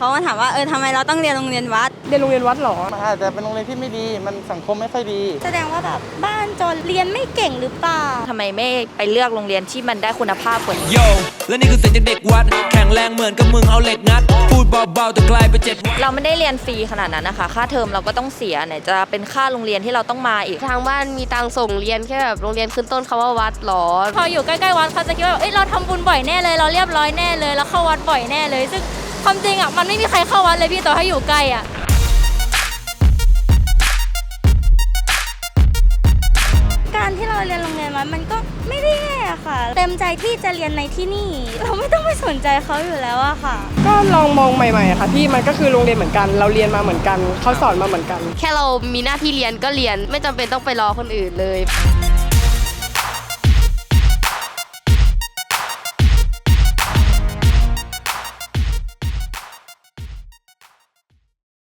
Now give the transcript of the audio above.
เขามาถามว่าเออทำไมเราต้องเรียนโรงเรียนวัด เรียนโรงเรียนวัดเหรอ มันอาจจะเป็นโรงเรียนที่ไม่ดี มันสังคมไม่ค่อยดี แสดงว่าแบบบ้านจนเรียนไม่เก่งหรือเปล่า ทำไมไม่ไปเลือกโรงเรียนที่มันได้คุณภาพกว่านี้ โยและนี่คือเสียงจากเด็กวัด แข็งแรงเหมือนกับมึงเอาเหล็กงัด พูดเบาๆแต่กลายเป็นเจ็ดวัด เราไม่ได้เรียนฟรีขนาดนั้นนะคะ ค่าเทอมเราก็ต้องเสียไหนจะเป็นค่าโรงเรียนที่เราต้องมาอีก ทางบ้านมีตังค์ส่งเรียนแค่แบบโรงเรียนขึ้นต้นคำว่าวัดหรอ พออยู่ใกล้ๆวัดเขาจะคิดว่าเอ้ยเราทำบุญบ่อยแน่เลย เราเรียบร้อยแน่เลย เราเข้าวัดบ่อยแน่เลย ซึ่ง ความจริงอะมันไม่มีใครเข้าวัดเลยพี่ต่อให้อยู่ใกล้อะการที่เราเรียนโรงเรียนวัดมันก็ไม่ได้แย่ค่ะ เต็มใจที่จะเรียนในที่นี่ เราไม่ต้องไปสนใจเขาอยู่แล้วอะค่ะ ก็ลองมองใหม่ๆอะค่ะพี่มันก็คือโรงเรียนเหมือนกัน เราเรียนมาเหมือนกันเขาสอนมาเหมือนกัน แค่เรามีหน้าที่เรียนก็เรียนไม่จำเป็นต้องไปรอคนอื่นเลยเ